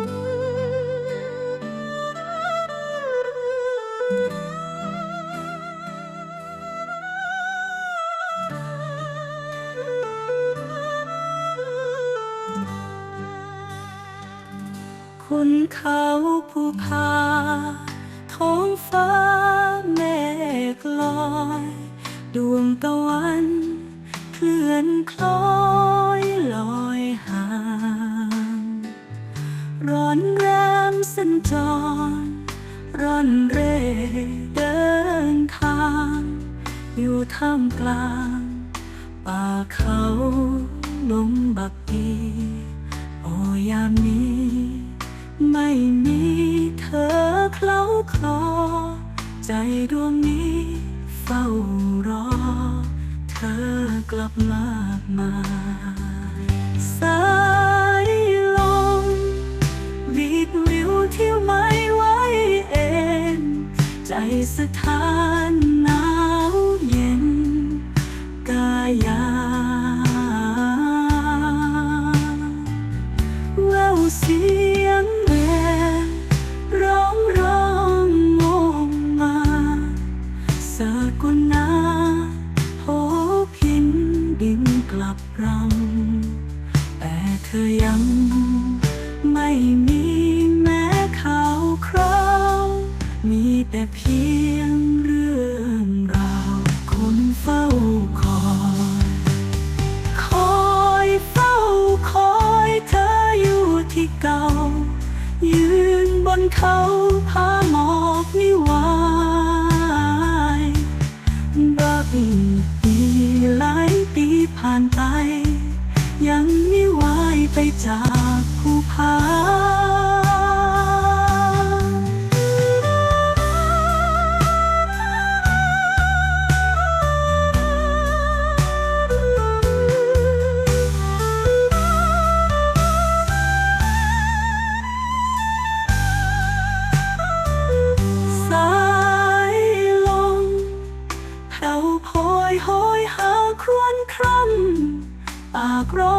คุณเขาผู้พาท้องฟ้าเมฆลอย ดวงตะวัน เคลื่อนคล้อยลอย ร้อนแรมสัญจร ร่อนเร่เดินทาง อยู่ท่ามกลาง ป่าเขาลมบักดีโอยามนี้ ไม่มีเธอเคล้าคลอ ใจดวงนี้เฝ้ารอ เธอกลับมามา สถานหนาวเย็นกายาแววเสียงแวนร้องร้องงงมาสกุณาโหพินดินกลับรังแต่เธอยัง แต่เพียงเรื่องราวคนเฝ้าคอยคอยเฝ้าคอยเธออยู่ที่เก่า ยืนบนเขาพาหมอกนิวายบักปีหลายปีผ่านไป ยังไม่ไหวไปจากภูผา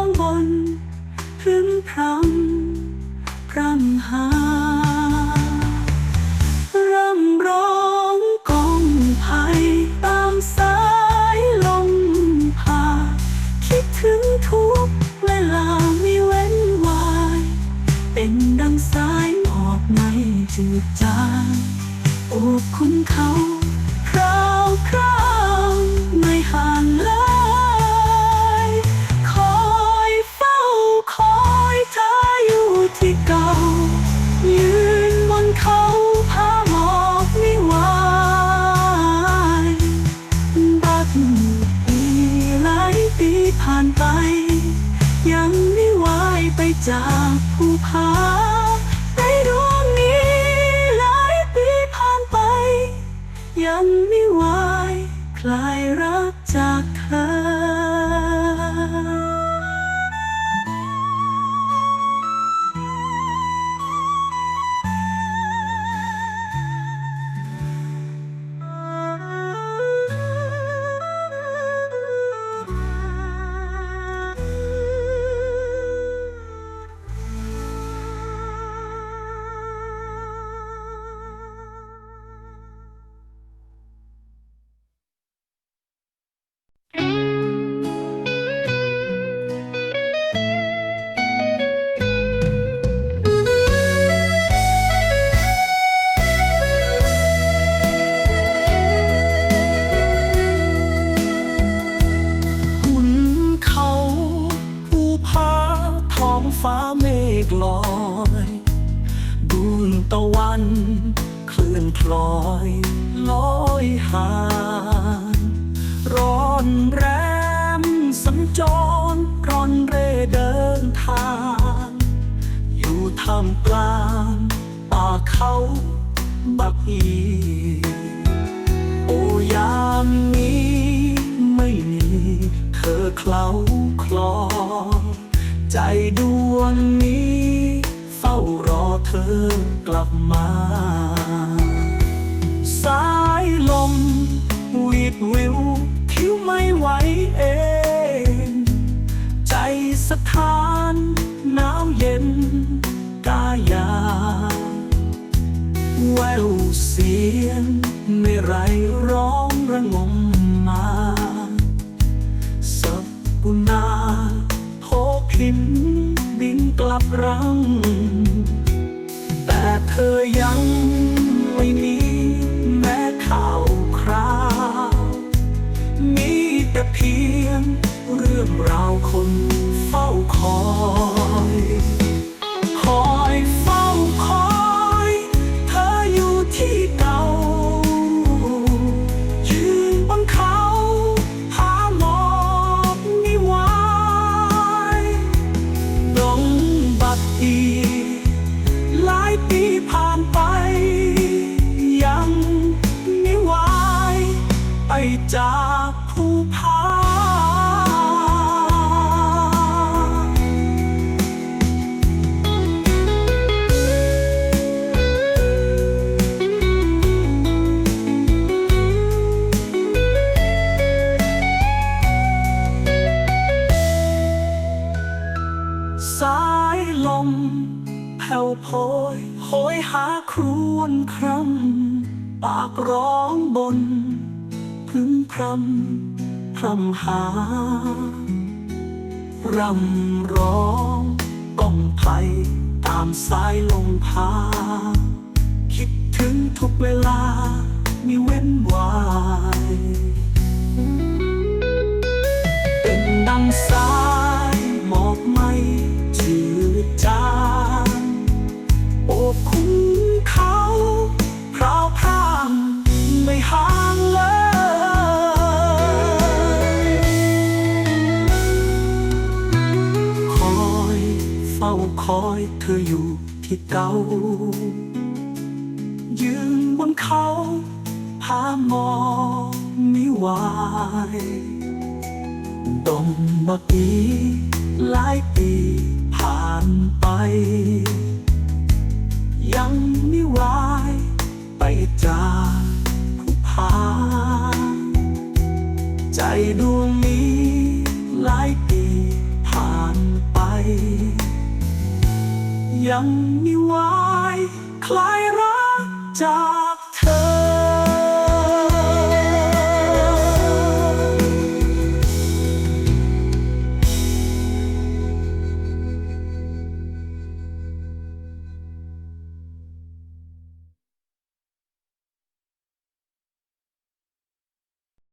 องบนพึมพรำพรำหาร่ำร้องกองภัยตามสายลมพา คิดถึงทุกเวลาไม่เว้นวาย เป็นดังสายหมอกไม่จืดจางโอบคุณเขา ยังไม่ไหวไปจากภูผาในดวงนี้หลายปีผ่านไป ยังไม่ไหวคลายรักจากเธอ ฟ้าเมฆลอยดวงตะวัน คลื่นพลอยลอยห่างร้อนแรมสัญจรร่อนเร่เดินทาง อยู่ท่ามกลางป่าเขาบักอีโอ้ยามนี้ไม่มีเธอเคล้าคลอ ใจดวงนี้ เฝ้ารอเธอกลับมา สายลมวีดวิวคิ้วไม่ไหวเอง ใจสถานหนาวเย็นกายาแววเสียงไม่ไรินบินกลับรัง แต่เธอยังไม่มีแม้ข่าวคราว มีแต่เพียงเรื่องราวคน โพยโหยหาครวนครำปากร้องบน พึงพรำพรำหารำร้องก้องไทยตามสายลมพา คิดถึงทุกเวลามีเว้นวาย อยเธออยู่ที่เก่ายืนบนเขาพามองไม่ไหวดงบักอีหลายปีผ่านไป ยังไม่วายไปจากผู้พา ใจดวงนี้หลายปีผ่านไป ยังม่วายคลายรักจาก